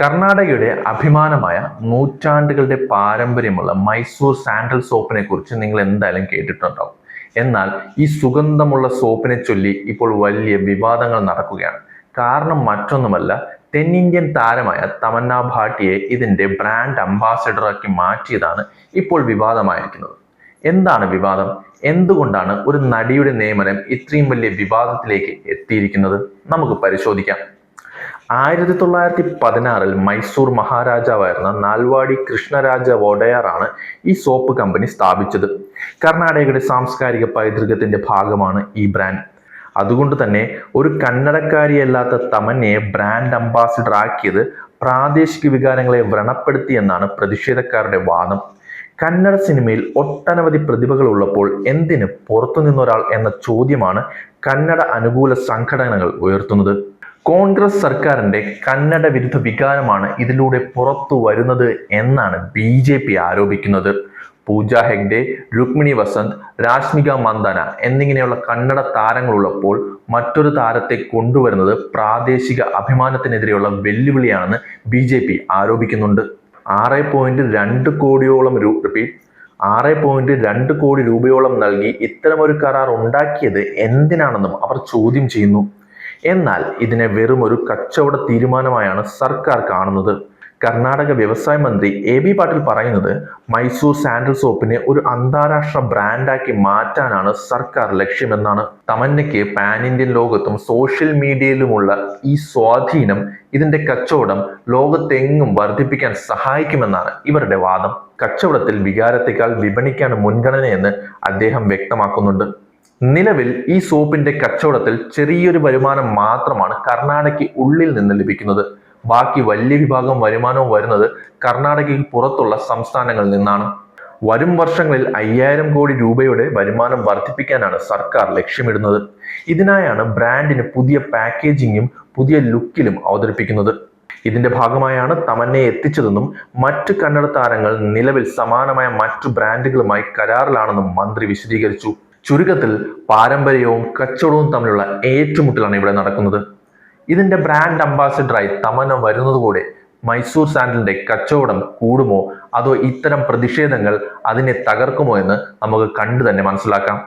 കർണാടകയുടെ അഭിമാനമായ നൂറ്റാണ്ടുകളുടെ പാരമ്പര്യമുള്ള മൈസൂർ സാൻഡൽ സോപ്പിനെ കുറിച്ച് നിങ്ങൾ എന്തായാലും കേട്ടിട്ടുണ്ടാവും. എന്നാൽ ഈ സുഗന്ധമുള്ള സോപ്പിനെ ചൊല്ലി ഇപ്പോൾ വലിയ വിവാദങ്ങൾ നടക്കുകയാണ്. കാരണം മറ്റൊന്നുമല്ല തെന്നിന്ത്യൻ താരമായ തമന്ന ഭാട്ടിയെ ഇതിന്റെ ബ്രാൻഡ് അംബാസഡറാക്കി മാറ്റിയതാണ് ഇപ്പോൾ വിവാദമായിരിക്കുന്നത്. എന്താണ് വിവാദം? എന്തുകൊണ്ടാണ് ഒരു നടിയുടെ നിയമനം ഇത്രയും വലിയ വിവാദത്തിലേക്ക് എത്തിയിരിക്കുന്നത്? നമുക്ക് പരിശോധിക്കാം. ആയിരത്തി തൊള്ളായിരത്തി പതിനാറിൽ മൈസൂർ മഹാരാജാവായിരുന്ന നാൽവാടി കൃഷ്ണരാജ വോഡയാറാണ് ഈ സോപ്പ് കമ്പനി സ്ഥാപിച്ചത്. കർണാടകയുടെ സാംസ്കാരിക പൈതൃകത്തിന്റെ ഭാഗമാണ് ഈ ബ്രാൻഡ്. അതുകൊണ്ട് തന്നെ ഒരു കന്നടക്കാരിയല്ലാത്ത തമന്നയെ ബ്രാൻഡ് അംബാസിഡർ ആക്കിയത് പ്രാദേശിക വികാരങ്ങളെ വ്രണപ്പെടുത്തി എന്നാണ് പ്രതിഷേധക്കാരുടെ വാദം. കന്നഡ സിനിമയിൽ ഒട്ടനവധി പ്രതിഭകൾ ഉള്ളപ്പോൾ എന്തിന് പുറത്തുനിന്നൊരാൾ എന്ന ചോദ്യമാണ് കന്നഡ അനുകൂല സംഘടനകൾ ഉയർത്തുന്നത്. കോൺഗ്രസ് സർക്കാരിന്റെ കന്നഡ വിരുദ്ധ വികാരമാണ് ഇതിലൂടെ പുറത്തു വരുന്നത് എന്നാണ് ബി ജെ പി ആരോപിക്കുന്നത്. പൂജ ഹെഗ്ഡെ രുക്മിണി വസന്ത് രാഷ്മിക മന്ദന എന്നിങ്ങനെയുള്ള കന്നഡ താരങ്ങളുള്ളപ്പോൾ മറ്റൊരു താരത്തെ കൊണ്ടുവരുന്നത് പ്രാദേശിക അഭിമാനത്തിനെതിരെയുള്ള വെല്ലുവിളിയാണെന്ന് ബി ജെ പി ആരോപിക്കുന്നുണ്ട്. ആറ് പോയിന്റ് രണ്ട് കോടിയോളം രൂപ ആറ് പോയിന്റ് രണ്ട് കോടി രൂപയോളം നൽകി ഇത്തരമൊരു കരാർ ഉണ്ടാക്കിയത് എന്തിനാണെന്നും അവർ ചോദ്യം ചെയ്യുന്നു. എന്നാൽ ഇതിനെ വെറും ഒരു കച്ചവട തീരുമാനമായാണ് സർക്കാർ കാണുന്നത്. കർണാടക വ്യവസായ മന്ത്രി എ ബി പാട്ടീൽ പറയുന്നത് മൈസൂർ സാൻഡൽ സോപ്പിനെ ഒരു അന്താരാഷ്ട്ര ബ്രാൻഡാക്കി മാറ്റാനാണ് സർക്കാർ ലക്ഷ്യമെന്നാണ്. തമന്നയ്ക്ക് പാൻ ഇന്ത്യൻ ലോകത്തും സോഷ്യൽ മീഡിയയിലുമുള്ള ഈ സ്വാധീനം ഇതിന്റെ കച്ചവടം ലോകത്തെങ്ങും വർദ്ധിപ്പിക്കാൻ സഹായിക്കുമെന്നാണ് ഇവരുടെ വാദം. കച്ചവടത്തിൽ വികാരത്തെക്കാൾ വിപണിക്കാണ് മുൻഗണനയെന്ന് അദ്ദേഹം വ്യക്തമാക്കുന്നുണ്ട്. നിലവിൽ ഈ സോപ്പിന്റെ കച്ചവടത്തിൽ ചെറിയൊരു വരുമാനം മാത്രമാണ് കർണാടകയ്ക്ക് ഉള്ളിൽ നിന്ന് ലഭിക്കുന്നത്. ബാക്കി വലിയ വിഭാഗം വരുമാനവും വരുന്നത് കർണാടകയ്ക്ക് പുറത്തുള്ള സംസ്ഥാനങ്ങളിൽ നിന്നാണ്. വരും വർഷങ്ങളിൽ അയ്യായിരം കോടി രൂപയുടെ വരുമാനം വർദ്ധിപ്പിക്കാനാണ് സർക്കാർ ലക്ഷ്യമിടുന്നത്. ഇതിനായാണ് ബ്രാൻഡിന് പുതിയ പാക്കേജിങ്ങും പുതിയ ലുക്കിലും അവതരിപ്പിക്കുന്നത്. ഇതിന്റെ ഭാഗമായാണ് തമന്നയെ എത്തിച്ചതെന്നും മറ്റ് കന്നഡ താരങ്ങൾ നിലവിൽ സമാനമായ മറ്റു ബ്രാൻഡുകളുമായി കരാറിലാണെന്നും മന്ത്രി വിശദീകരിച്ചു. ചുരുക്കത്തിൽ പാരമ്പര്യവും കച്ചവടവും തമ്മിലുള്ള ഏറ്റുമുട്ടലാണ് ഇവിടെ നടക്കുന്നത്. ഇതിന്റെ ബ്രാൻഡ് അംബാസിഡറായി തമന്ന വരുന്നതുകൂടെ മൈസൂർ സാൻഡലിന്റെ കച്ചവടം കൂടുമോ? അതോ ഇത്തരം പ്രതിഷേധങ്ങൾ അതിനെ തകർക്കുമോ എന്ന് നമുക്ക് കണ്ടു തന്നെ മനസ്സിലാക്കാം.